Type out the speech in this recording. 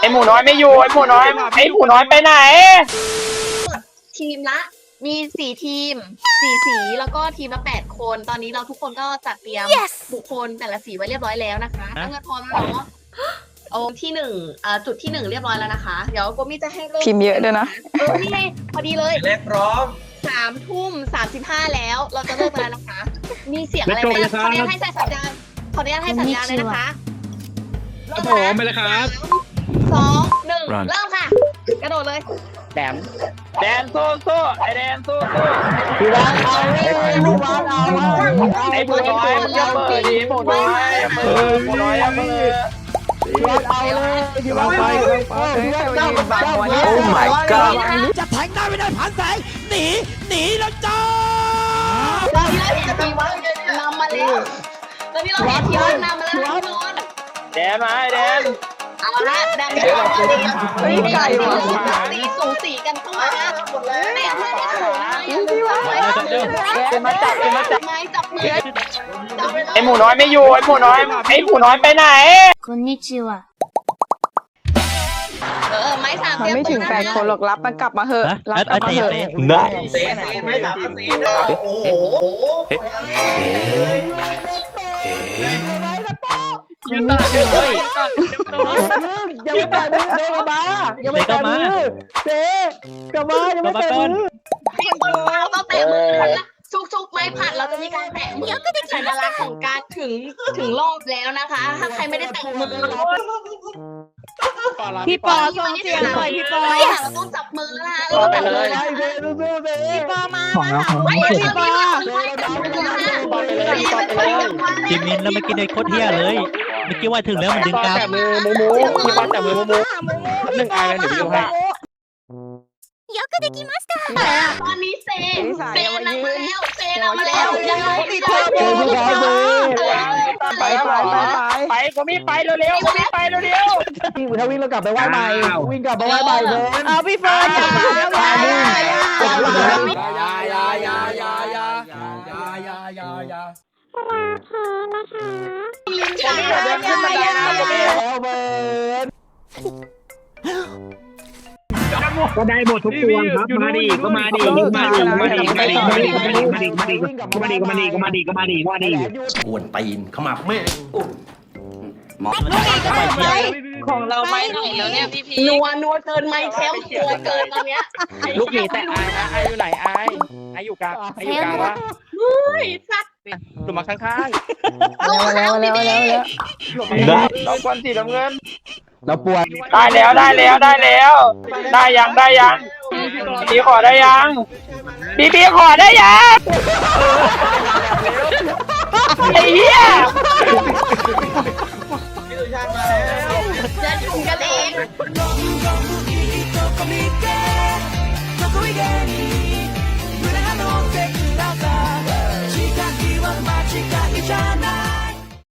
ไอหมูน้อยไม่อยู่ไอหมูน้อยไอหมูน้อยไปไหน ทีมละ มีสี่ทีมสี่สีแล้วก็ทีมละแปดคน ตอนนี้เราทุกคนก็จัดเตรียม บุคคลแต่ละสีไว้เรียบร้อยแล้วนะคะตั้งเงินพร้อมแล้วเนาะโอ้ที่หนึ่งอ่าจุดที่หนึ่งเรียบร้อยแล้วนะคะ เดี๋ยวโกมี่จะให้เริ่มพิมพ์เยอะด้วยนะเออนี่ไงพอดีเลยเล็กพร้อมสามทุ่มสามสิบห้าแล้ว เราจะเริ่มกันแล้วนะคะ มีเสียงอะไรไหมขออนุญาตให้ใส่สัญญาณขออนุญาตให้สัญญาณเลยนะคะ ครับผมไปเลยครับ สองหนึ่งเริ่มค่ะ กระโดดเลย แดนแดนสู้สู้ไอแดนสู้สู้พี่บ้านเอาพี่บ้านเอาไอหมูน้อยมึงอย่าเปิดดิหมูน้อยอย่าเปิดหมูน้อยอย่าเปิดพี่บ้านเอาเลยพี่บ้านไปพี่บ้านเจ้าเจ้าโอ้ my god จะแทงหน้าไม่ได้พันแสงหนีหนีแล้วจ้าตอนนี้เราเห็นทีมว่านำมาแล้วตอนนี้เราเห็นทีมว่านำมาแล้วทุกคนแดนมาไอแดน เอาละแดงเดือดเลยตีสูสีกันเข้ามาแต่เพื่อนที่สูงอย่าลืมจับไม้ เป็นมาจับเป็นมาจับ ไม้จับมือจับเวลา ไอหมูน้อยไม่อยู่ไอหมูน้อยไอหมูน้อยไปไหน こんにちは。 เออไม้สาม มันไม่ถึงแปดคนหรอกรับมันกลับมาเหอะ รับกลับมาเหอะ นะ เซนเซนไม่ถามเซนโอ้โห ยังไม่แต่มือเดินมายังไม่แต่มือเจ๊กลับมายังไม่แต่มือให้คนมาต้องแตะมือกันละชุกๆไม้ผัดเราจะมีการแตะมือเป็นสัญลักษณ์ของการถึงถึงรอบแล้วนะคะ ถ้าใครไม่ได้แตะมือพี่ปอส่งเสียงหน่อยพี่ปอไม่อยากเราต้องจับมือแล้วนะเราต้องจับมือนะเจ๊สู้ๆเจ๊พี่ปอมาไม่อยากจับมือไม่อยากจับมือนะจิมมินแล้วเมื่อกี้ในโคตรเฮียเลย เมื่อกี้ว่าถึงแล้วมันดึงกาวแต่มือมูมูพี่บอลแต่มือมูมูหนึ่งอายเลยหนูไปดูให้ตอนนี้เซนเซนนำมาแล้วเซนนำมาแล้วยังไงเจ๊พี่บอลเจ๊ไปไปไปไปไปก็มีไปเร็วๆก็มีไปเร็ววิ่งถ้าวิ่งแล้วกลับไปไหว้ใหม่วิ่งกลับไปไหว้ใหม่เดินเอาพี่เฟิร์นอย่าอย่าอย่าอย่า ฉันเดินขึ้นบันไดนะก็มีแล้วเบิร์นก็ได้หมดทุกตัวครับ มาดิก็มาดิมาดิมาดิมาดิมาดิมาดิมาดิมาดิมาดิมาดิมาดิมาดิมาดิมาดิกวนตีนเข้ามาแม่ของเราไม่ไหนแล้วเนี่ยพี่พีนัวนัวเกินไม่แคมตัวเกินตอนเนี้ยลูกหนีแต่อายนะอายอยู่ไหนอายอายอยู่กลางอายอยู่กลางวะเฮ้ยสัตว์ หลุมมาข้าง แล้วแล้วแล้วแล้ว ๆหลุมเราควนสีน้ำเงิน เราปวด ได้แล้วได้แล้วได้แล้ว ได้ยังได้ยังพี่ขอได้ยังพี่พี่ขอได้ยังไอ้เหี้ย จะถึงกันเอง どこへ 」